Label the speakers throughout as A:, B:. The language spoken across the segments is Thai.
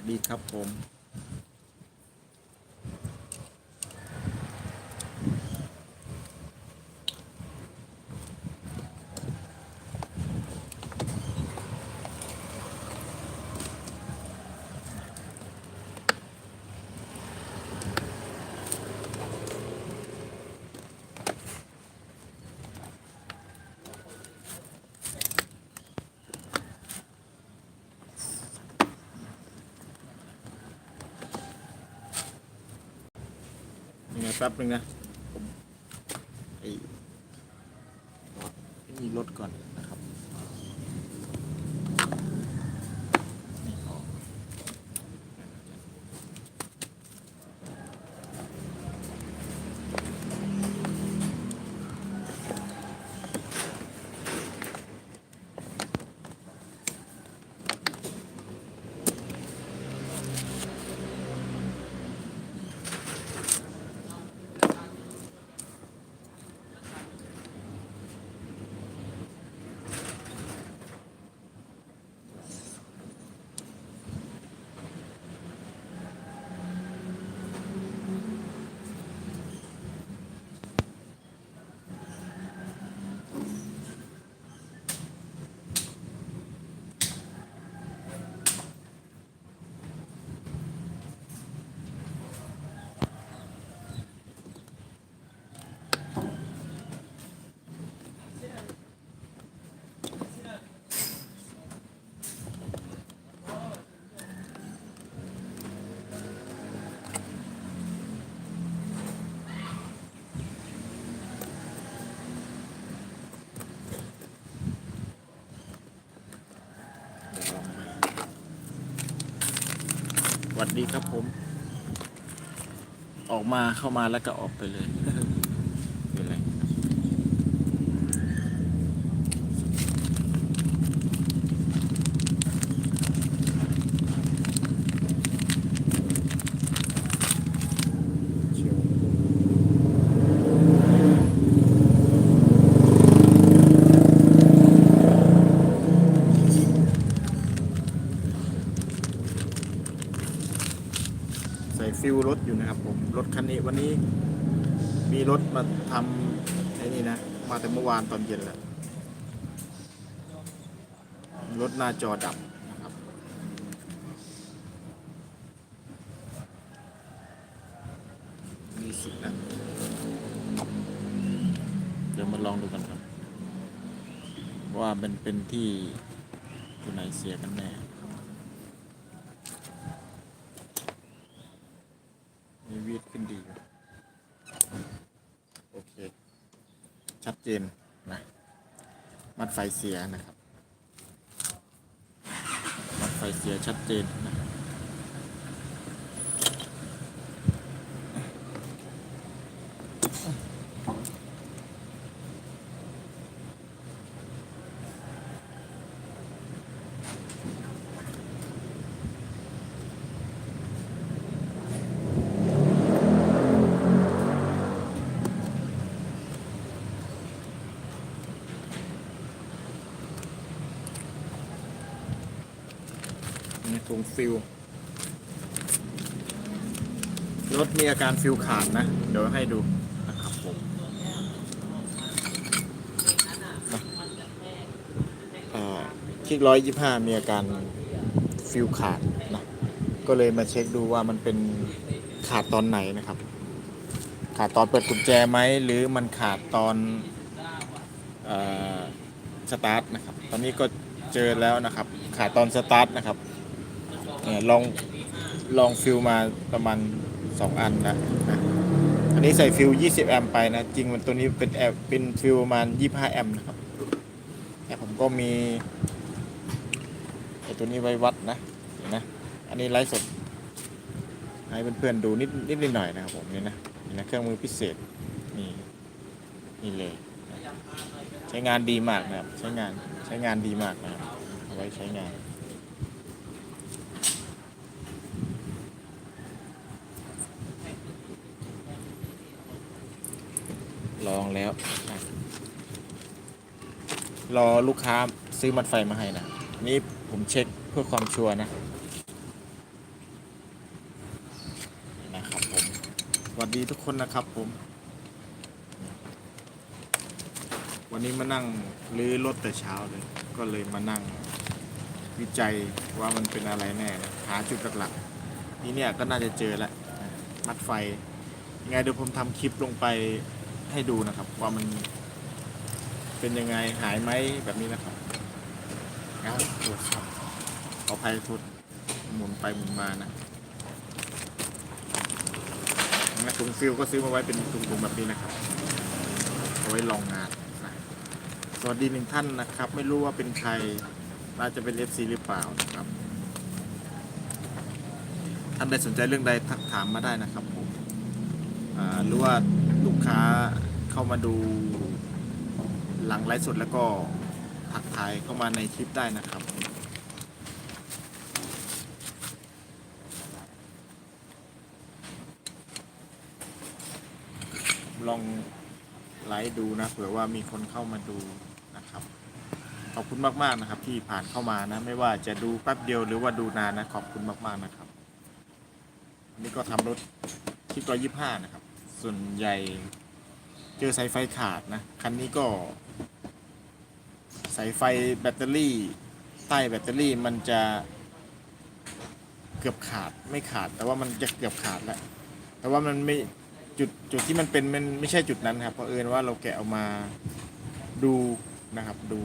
A: สดีครับผม แป๊บหนึ่งนะไอ้นี่รถก่อน วัสดีครับผม ออกมาเข้ามาแล้วก็ออกไปเลย เป็นไร เชียวใส่ฟิวรถอยู่นะครับผม รถ คันนี้วันนี้มีรถมาทำไอ้นี่นะ มาแต่เมื่อวานตอนเย็นแล้ว รถหน้าจอดับนะครับมีสิทธิ์นะ เดี๋ยวมาลองดูกันครับ ว่ามันเป็นที่ตัวไหนเสียกันแน่ มีวีด ขึ้นดี โอเค ชัดเจนนะ มัดไฟเสียนะครับ มัดไฟเสียชัดเจนนะ นี่ ถุงฟิลรถมีอาการฟิลขาดนะ เดี๋ยวให้ดูนะครับผมอ่อคลิกร้อยยี่ห้ามีอาการฟิลขาดนะก็เลยมาเช็คดูว่ามันเป็นขาดตอนไหนนะครับ ขาดตอนเปิดกุญแจไหมหรือมันขาดตอนเออสตาร์ทนะครับ ตอนนี้ก็เจอแล้วนะครับ ขาดตอนสตาร์ทนะครับ เนี่ยลองลองฟิลมาประมาณ 2 อันนะอันนี้ใส่ฟิล20 แอมป์ไปนะ จริงมันตัวนี้เป็นแอมเป็นฟิลประมาณ 25 แอมป์นะครับแต่ผมก็มีไอตัวนี้ไว้วัดนะเห็นนะ อันนี้ไลฟ์สดให้เพื่อนๆดูนิดนิดหน่อยนะครับผมนี่นะนี่นะเครื่องมือพิเศษนี่นี่เลยใช้งานดีมากนะครับ ใช้งานใช้งานดีมากนะครับเอาไว้ใช้งาน แล้วรอลูกค้าซื้อมัดไฟมาให้นะ นี่ผมเช็คเพื่อความชัวร์นะ นะครับผมสวัสดีทุกคนนะครับผม วันนี้มานั่งรื้อรถแต่เช้าเลย ก็เลยมานั่งวิจัยว่ามันเป็นอะไรแน่ หาจุดหลักๆนี่เนี่ยก็น่าจะเจอแล้ว มัดไฟไงเดี๋ยวผมทำคลิปลงไป ให้ดูนะครับ ว่ามันเป็นยังไงหายไหมแบบนี้นะครับงั้นตรวจครับขออภัยทุดหมุนไปหมุนมานะนะถุงฟิลก็ซื้อมาไว้เป็นถุงๆแบบนี้นะครับเอาไว้ลองงานนะสวัสดีหนึ่งท่านนะครับ ไม่รู้ว่าเป็นใครน่าจะเป็น FC หรือเปล่านะครับท่านใดสนใจเรื่องใดทักถามมาได้นะครับผมหรือว่า ลูกค้าเข้ามาดูหลังไลฟ์สดแล้วก็ทักทายเข้ามาในคลิปได้นะครับลองไลฟ์ดูนะเผื่อว่ามีคนเข้ามาดูนะครับ ขอบคุณมากๆนะครับ ที่ผ่านเข้ามานะ ไม่ว่าจะดูแป๊บเดียวหรือว่าดูนานนะ ขอบคุณมากๆนะครับ อันนี้ก็ทำรถคลิปร้อยยี่ห้านะครับ ส่วนใหญ่เจอสายไฟขาดนะ คันนี้ก็ สายไฟแบตเตอรี่ ใต้แบตเตอรี่มันจะเกือบขาดไม่ขาด แต่ว่ามันจะเกือบขาดแล้ว แต่ว่ามันไม่จุดจุดที่มันเป็นมันไม่ใช่จุดนั้นครับเพราะเอิญว่าเราแกะออกมาดูนะครับดู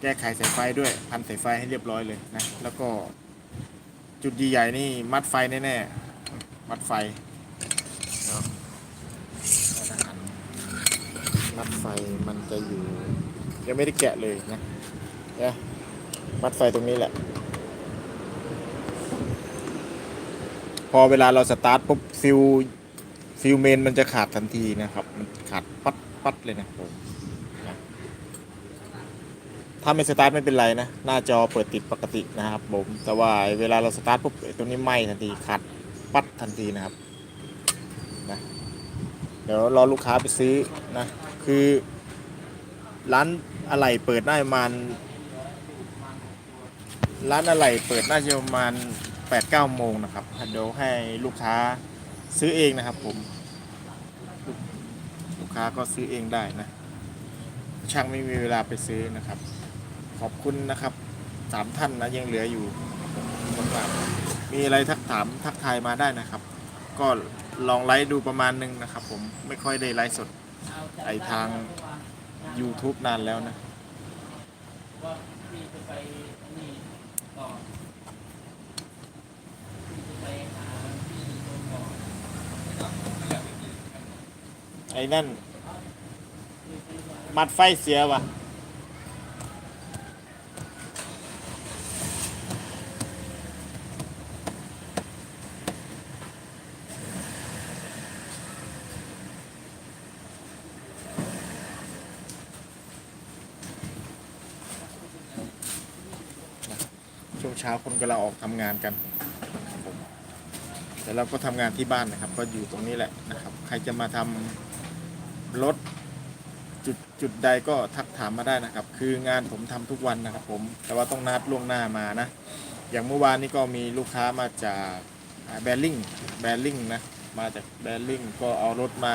A: แก้ไขสายไฟด้วยพันสายไฟให้เรียบร้อยเลยนะ แล้วก็ จุดใหญ่ๆนี่มัดไฟแน่ๆ มัดไฟเนาะมัดไฟมันจะอยู่ ยังไม่ได้แกะเลยนะเนี่ยมัดไฟตรงนี้แหละ พอเวลาเราสตาร์ทปุ๊บฟิวฟิวเมนมันจะขาดทันทีนะครับ มันขาดปัดปัดเลยนะผม ถ้าไม่สตาร์ทไม่เป็นไรนะ หน้าจอเปิดติดปกตินะครับผมแต่ว่าเวลาเราสตาร์ทปุ๊บตัวนี้ไหม้ทันทีขัดปัดทันทีนะครับนะเดี๋ยวรอลูกค้าไปซื้อนะคือร้านอะไหล่เปิดได้ประมาณร้านอะไหล่เปิดน่าจะประมาณ8ปดเก้าโมงนะครับเดี๋ยวให้ลูกค้าซื้อเองนะครับผม ลูกค้าก็ซื้อเองได้นะช่างไม่มีเวลาไปซื้อนะครับ อบคุณนะครับสามท่านนะยังเหลืออยู่มากๆมีอะไรทักถามทักทายมาได้นะครับ ก็ลองไลฟ์ดูประมาณหนึงนะครับ ผมไม่ค่อยได้ไลฟ์สดไอทาง YouTube นานแล้วนะไอ้นั่น มัดไฟเสียวะช่วง เช้าคนกำลังออกทำงานกันครับผมแต่เราก็ทำงานที่บ้านนะครับ ก็อยู่ตรงนี้แหละนะครับ ใครจะมาทำรถจุดจุดใดก็ทักถามมาได้นะครับ คืองานผมทำทุกวันนะครับ ผม แต่ว่าต้องนัดล่วงหน้ามานะ อย่างเมื่อวานนี้ก็มีลูกค้ามาจากแบริ่งแบริ่งนะ มาจากแบริ่งก็เอารถมา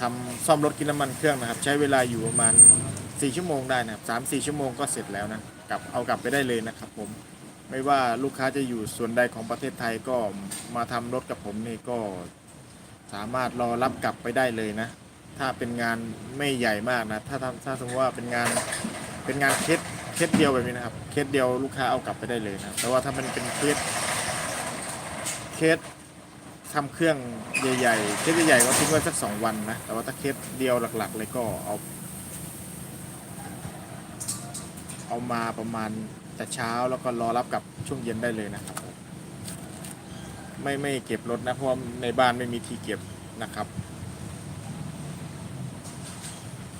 A: ทำซ่อมรถกินน้ำมันเครื่องนะครับ ใช้เวลาอยู่ประมาณ 4 ชั่วโมงได้นะครับสามสี่ชั่วโมงก็เสร็จแล้วนะ กลับเอากลับไปได้เลยนะครับผมไม่ว่าลูกค้าจะอยู่ส่วนใดของประเทศไทยก็มาทำรถกับผมนี่ก็สามารถรอรับกลับไปได้เลยนะ ถ้าเป็นงานไม่ใหญ่มากนะ ถ้าทำถ้าสมมติว่าเป็นงานเป็นงานเคสเคสเดียวแบบนี้นะครับ เคสเดียวลูกค้าเอากลับไปได้เลยนะแต่ว่าถ้ามันเป็นเคสเคสทำเครื่องใหญ่ๆ เคสใหญ่ๆก็ทิ้งไว้สักสองวันนะ แต่ว่าถ้าเคสเดียวหลักๆ เลยก็เอา เอามาประมาณแต่เช้าแล้วก็รอรับกลับช่วงเย็นได้เลยนะครับ ไม่ไม่เก็บรถนะเพราะในบ้านไม่มีที่เก็บนะครับ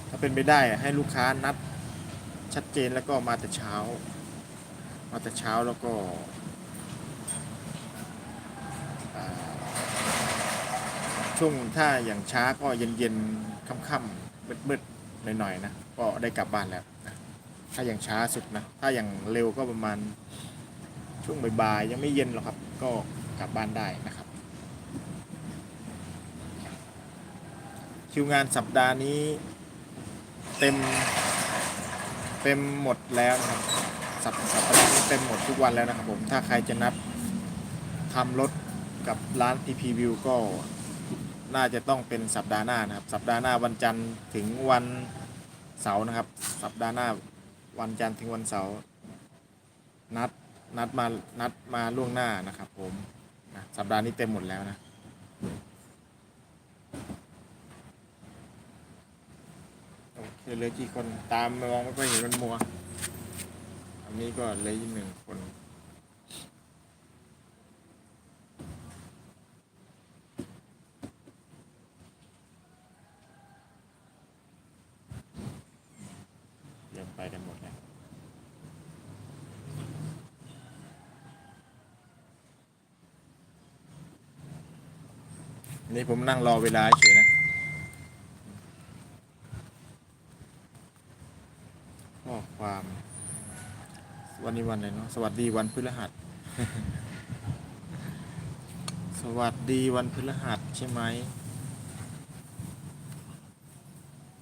A: ถ้าเป็นไปได้ให้ลูกค้านัดชัดเจนแล้วก็มาแต่เช้า มาแต่เช้าแล้วก็ช่วงถ้าอย่างช้าก็เย็นๆค่ำๆมืดๆหน่อยๆนะ ก็ได้กลับบ้านแล้ว ถ้าอย่างช้าสุดนะ ถ้าอย่างเร็วก็ประมาณช่วงบ่ายๆยังไม่เย็นหรอกครับ ก็กลับบ้านได้นะครับ คิวงานสัปดาห์นี้ เต็มเต็มหมดแล้วนะครับสัปสัปดาห์นี้เต็มหมดทุกวันแล้วนะครับผม ถ้าใครจะนัดทำรถกับร้าน PP View ก็น่าจะต้องเป็นสัปดาห์หน้านะครับ สัปดาห์หน้าวันจันทร์ถึงวันเสาร์นะครับ สัปดาห์หน้า วันจันทร์ถึงวันเสาร์นัดนัดมานัดมาล่วงหน้านะครับผมนะสัปดาห์นี้เต็มหมดแล้วนะโอเคเหลือกี่คนตามมองไม่ค่อยเห็นมันมัว อันนี้ก็เหลยหนึ่งคน เริ่ม ไปกันหมดแล้วนี่ผมนั่งรอเวลาเฉยนะ ข้อความวันนี้วันอะไรเนาะสวัสดีวันพฤหัส สวัสดีวันพฤหัสใช่ไหม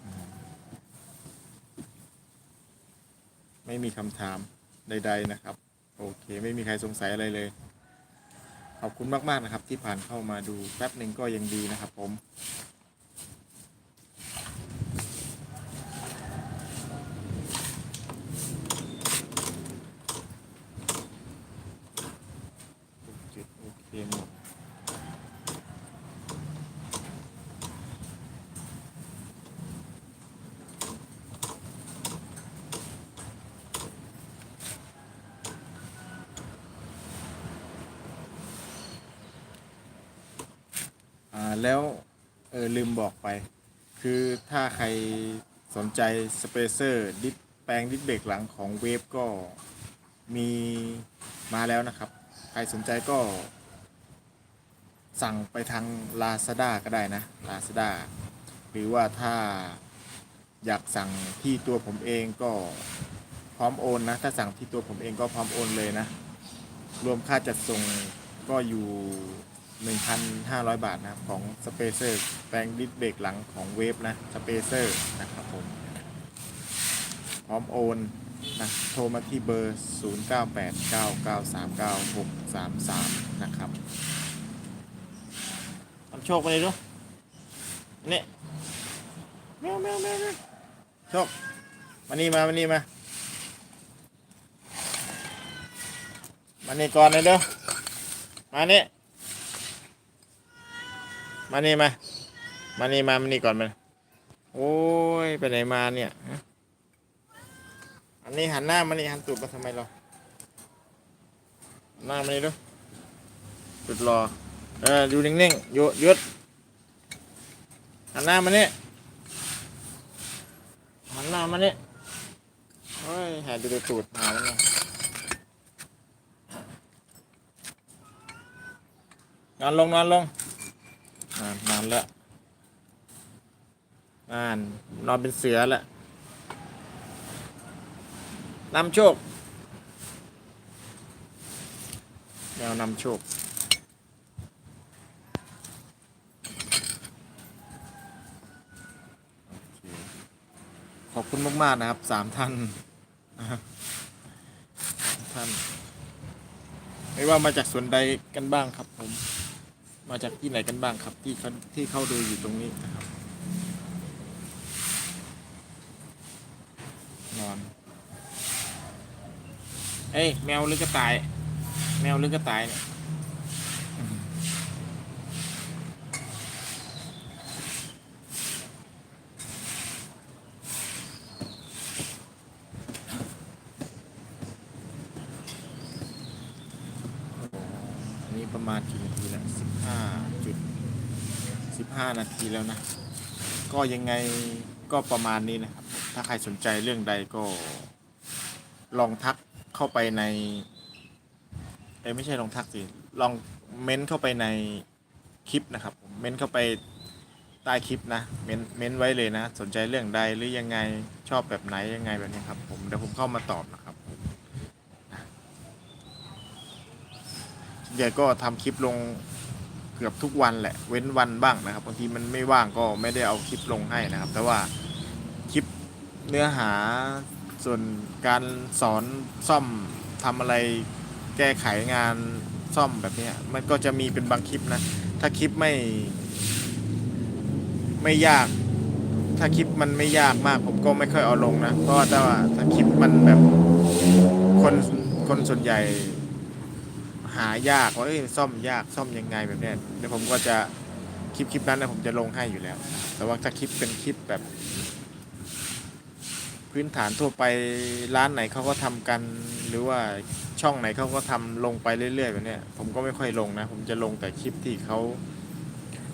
A: อืม ไม่มีคำถามใด ๆนะครับ โอเค ไม่มีใครสงสัยอะไรเลย ขอบคุณมาก ๆ นะครับ ที่ผ่านเข้ามาดูแป๊บหนึ่งก็ยังดีนะครับผม จุดโอเคหมดอ่า แล้วเออลืมบอกไป คือถ้าใครสนใจสเปเซอร์ดิสแปลงดิสเบรกหลังของเวฟก็มีมาแล้วนะครับ ใครสนใจก็ สั่งไปทาง Lazada ก็ได้นะ Lazada หรือว่าถ้าอยากสั่งที่ตัวผมเองก็พร้อมโอนนะ ถ้าสั่งที่ตัวผมเองก็พร้อมโอนเลยนะ รวมค่าจัดส่งก็อยู่ 1,500 บาทนะครับของสเปเซอร์แปลงดิสเบรกหลังของเวฟนะสเปเซอร์นะครับผมพร้อมโอนนะโทรมาที่เบอร์ 0989939633 นะครับทำโชคมาเลยดูนี่แมวแมวแมวแมวโชคมานี่มามานี่มามานี่ก่อนเลยเด้อมานี่ มานี่มา มานี่มา มานี่ก่อนมาโอ้ย ไปไหนมาเนี่ย อันนี้หันหน้ามานี่หันตูดมาทำไมเรา หน้ามานี่ดูจุดรอ เออ อยู่นิ่งๆหยุดหยุดหันหน้ามานี่หันหน้ามานี่โอ้ยหาดูตูดหามันเนี่ยนอนลงนอนลง นอนนอนแล้วนอนนอนเป็นเสือแล้วนำโชคแมวนำโชคขอบคุณมาก ๆ นะครับสามท่านท่าน ไม่ว่ามาจากส่วนใดกันบ้างครับผม มาจากที่ไหนกันบ้างครับ ที่เขาที่เข้าดูอยู่ตรงนี้นะครับ นอน เอ้ยแมวหรือกระต่าย แมวหรือกระต่ายเนี่ย 15 นาทีแล้วนะ ก็ยังไงก็ประมาณนี้นะครับ ถ้าใครสนใจเรื่องใดก็ ลองทักเข้าไปในเอ้ไม่ใช่ลองทักสิ ลองเม้นเข้าไปในคลิปนะครับ เม้นเข้าไปใต้คลิปนะ เม้นเม้นไว้เลยนะ สนใจเรื่องใดหรือยังไงชอบแบบไหนยังไงแบบนี้ครับ ผมเดี๋ยวผมเข้ามาตอบนะครับใหญ่ก็ทำคลิปลง เกือบทุกวันแหละเว้นวันบ้างนะครับบางทีมันไม่ว่างก็ไม่ได้เอาคลิปลงให้นะครับ แต่ว่าคลิปเนื้อหาส่วนการสอนซ่อมทำอะไรแก้ไขงานซ่อมแบบนี้มันก็จะมีเป็นบางคลิปนะ ถ้าคลิปไม่ ไม่ยาก ถ้าคลิปมันไม่ยากมาก ผมก็ไม่ค่อยเอาลงนะ เพราะว่าแต่ว่าถ้าคลิปมันแบบคนคนส่วนใหญ่ หายากว่าเอ้ยซ่อมยากซ่อมยังไงแบบเนี้ยเดี๋ยวผมก็จะคลิปคลิปนั้นนะผมจะลงให้อยู่แล้ว แต่ว่าถ้าคลิปเป็นคลิปแบบ พื้นฐานทั่วไปร้านไหนเขาก็ทำกัน หรือว่าช่องไหนเขาก็ทำลงไปเรื่อยๆแบบเนี้ยผมก็ไม่ค่อยลงนะ ผมจะลงแต่คลิปที่เขา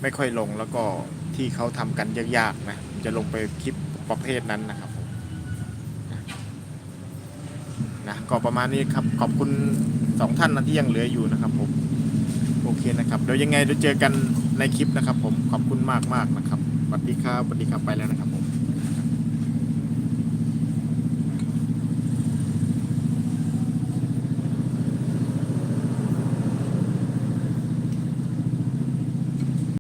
A: ไม่ค่อยลงแล้วก็ที่เขาทำกันยากๆนะผมจะลงไปคลิปประเภทนั้นนะครับนะก็ประมาณนี้ครับขอบคุณ สองท่านนะที่ยังเหลืออยู่นะครับผมโอเคนะครับเดี๋ยวยังไงเดี๋ยวเจอกันในคลิปนะครับ ผมขอบคุณมากมากนะครับสวัสดีครับสวัสดีครับไปแล้วนะครับ